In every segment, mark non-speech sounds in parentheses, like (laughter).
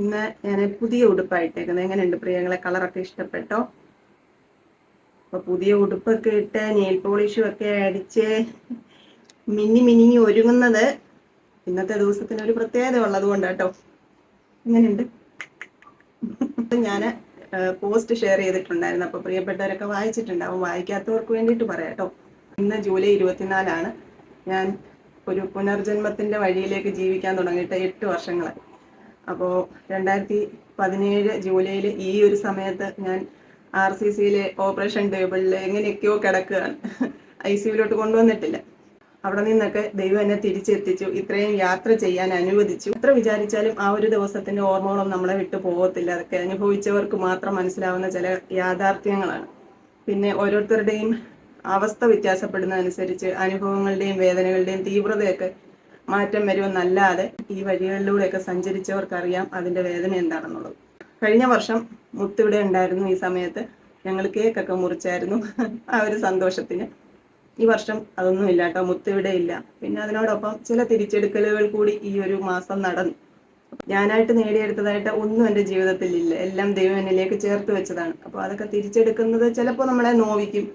ഇന്ന് ഞാൻ പുതിയ ഉടുപ്പായിട്ടേക്കുന്നത് എങ്ങനെയുണ്ട് പ്രിയങ്ങളെ? കളറൊക്കെ ഇഷ്ടപ്പെട്ടോ? അപ്പൊ പുതിയ ഉടുപ്പൊക്കെ ഇട്ട് നെയിൽ പോളിഷും ഒക്കെ അടിച്ച് മിന്നി മിനിങ്ങി ഒരുങ്ങുന്നത് ഇന്നത്തെ ദിവസത്തിന് ഒരു പ്രത്യേകത ഉള്ളത് കൊണ്ട് കേട്ടോ എങ്ങനെയുണ്ട് ഞാൻ പോസ്റ്റ് ഷെയർ ചെയ്തിട്ടുണ്ടായിരുന്നു. അപ്പോൾ പ്രിയപ്പെട്ടവരൊക്കെ വായിച്ചിട്ടുണ്ടാവും. വായിക്കാത്തവർക്ക് വേണ്ടിയിട്ട് പറയാം കേട്ടോ ഇന്ന് ജൂലൈ ഇരുപത്തിനാലാണ്. ഞാൻ ഒരു പുനർജന്മത്തിന്റെ വഴിയിലേക്ക് ജീവിക്കാൻ തുടങ്ങിയിട്ട് എട്ട് വർഷങ്ങളായി. അപ്പോൾ രണ്ടായിരത്തി പതിനേഴ് ജൂലൈയിൽ ഈ ഒരു സമയത്ത് ഞാൻ ആർ സി സിയിലെ ഓപ്പറേഷൻ ടേബിളിൽ എങ്ങനെയൊക്കെയോ കിടക്കുകയാണ്. ഐ സിയുലോട്ട് കൊണ്ടുവന്നിട്ടില്ല. അവിടെ നിന്നൊക്കെ ദൈവം എന്നെ തിരിച്ചെത്തിച്ചു. ഇത്രയും യാത്ര ചെയ്യാൻ അനുവദിച്ചു. എത്ര വിചാരിച്ചാലും ആ ഒരു ദിവസത്തിന്റെ ഓർമ്മകളും നമ്മളെ വിട്ടു പോകത്തില്ല. അതൊക്കെ അനുഭവിച്ചവർക്ക് മാത്രം മനസ്സിലാവുന്ന ചില യാഥാർത്ഥ്യങ്ങളാണ്. പിന്നെ ഓരോരുത്തരുടെയും അവസ്ഥ വ്യത്യാസപ്പെടുന്നതനുസരിച്ച് അനുഭവങ്ങളുടെയും വേദനകളുടെയും തീവ്രതയൊക്കെ മാറ്റം വരുമെന്നല്ലാതെ ഈ വഴികളിലൂടെയൊക്കെ സഞ്ചരിച്ചവർക്കറിയാം അതിന്റെ വേദന എന്താണെന്നുള്ളത്. കഴിഞ്ഞ വർഷം മുത്തിവിടെ ഉണ്ടായിരുന്നു ഈ സമയത്ത്. ഞങ്ങൾ കേക്കൊക്കെ മുറിച്ചായിരുന്നു. ആ ഒരു സന്തോഷത്തിന്. ഈ വർഷം അതൊന്നും ഇല്ല കേട്ടോ. മുത്തിവിടെ ഇല്ല. പിന്നെ അതിനോടൊപ്പം ചില തിരിച്ചെടുക്കലുകൾ കൂടി ഈ ഒരു മാസം നടന്നു. ഞാനായിട്ട് നേടിയെടുത്തതായിട്ട് ഒന്നും എന്റെ ജീവിതത്തിൽ ഇല്ല. എല്ലാം ദൈവം എന്നിലേക്ക് ചേർത്ത് വെച്ചതാണ്. അപ്പോൾ അതൊക്കെ തിരിച്ചെടുക്കുന്നത് ചിലപ്പോൾ നമ്മളെ നോവിക്കും.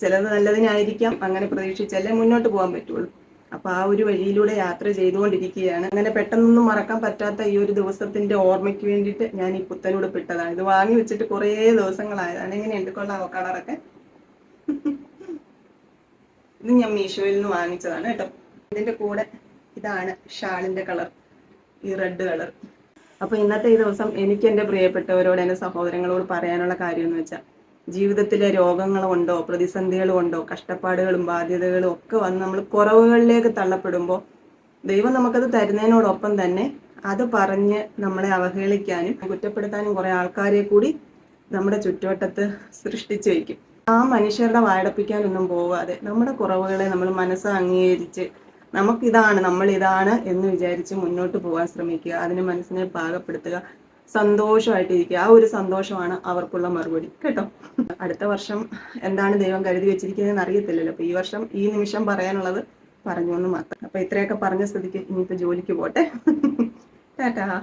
ചിലത് നല്ലതിനായിരിക്കാം. അങ്ങനെ പ്രതീക്ഷിച്ചല്ലേ മുന്നോട്ട് പോകാൻ പറ്റുള്ളൂ. അപ്പൊ ആ ഒരു വഴിയിലൂടെ യാത്ര ചെയ്തുകൊണ്ടിരിക്കുകയാണ്. അങ്ങനെ പെട്ടെന്നൊന്നും മറക്കാൻ പറ്റാത്ത ഈ ഒരു ദിവസത്തിന്റെ ഓർമ്മയ്ക്ക് വേണ്ടിയിട്ട് ഞാൻ ഈ പുത്തനോട് പെട്ടതാണ്. ഇത് വാങ്ങി വെച്ചിട്ട് കുറേ ദിവസങ്ങളായതാണ്. എങ്ങനെയുണ്ട്? കൊള്ളാവോ? കളറൊക്കെ? (laughs) ഇത് ഞാൻ മീഷോയിൽ നിന്ന് വാങ്ങിച്ചതാണ് കേട്ടോ. ഇതിന്റെ കൂടെ ഇതാണ് ഷാളിന്റെ കളർ. ഈ റെഡ് കളർ. അപ്പൊ ഇന്നത്തെ ഈ ദിവസം എനിക്ക് എന്റെ പ്രിയപ്പെട്ടവരോട് എന്റെ സഹോദരങ്ങളോട് പറയാനുള്ള കാര്യം എന്ന് വെച്ചാൽ ജീവിതത്തിലെ പ്രതിസന്ധികൾ കൊണ്ടോ കഷ്ടപ്പാടുകളും ബാധ്യതകളും ഒക്കെ വന്ന് നമ്മൾ കുറവുകളിലേക്ക് തള്ളപ്പെടുമ്പോൾ ദൈവം നമുക്കത് തരുന്നതിനോടൊപ്പം തന്നെ അത് പറഞ്ഞ് നമ്മളെ അവഹേളിക്കാനും കുറ്റപ്പെടുത്താനും കുറേ ആൾക്കാരെ കൂടി നമ്മുടെ ചുറ്റുവട്ടത്ത് സൃഷ്ടിച്ചു വയ്ക്കും. ആ മനുഷ്യരുടെ വായടപ്പിക്കാനൊന്നും പോവാതെ നമ്മുടെ കുറവുകളെ നമ്മൾ മനസ്സ് അംഗീകരിച്ച് നമുക്കിതാണ് നമ്മൾ ഇതാണ് എന്ന് വിചാരിച്ച് മുന്നോട്ട് പോകാൻ ശ്രമിക്കുക. അതിന് മനസ്സിനെ പാകപ്പെടുത്തുക. സന്തോഷമായിട്ടിരിക്കുക. ആ ഒരു സന്തോഷമാണ് അവർക്കുള്ള മറുപടി. കേട്ടോ? അടുത്ത വർഷം എന്താണ് ദൈവം കരുതി വെച്ചിരിക്കുന്നതെന്ന് അറിയത്തില്ലല്ലോ. അപ്പൊ ഈ വർഷം ഈ നിമിഷം പറയാനുള്ളത് പറഞ്ഞു എന്ന് മാത്രം. അപ്പൊ ഇത്രയൊക്കെ പറഞ്ഞ സ്ഥിതിക്ക് ഇനിയിപ്പോ ജോലിക്ക് പോട്ടെ. ടാറ്റാ.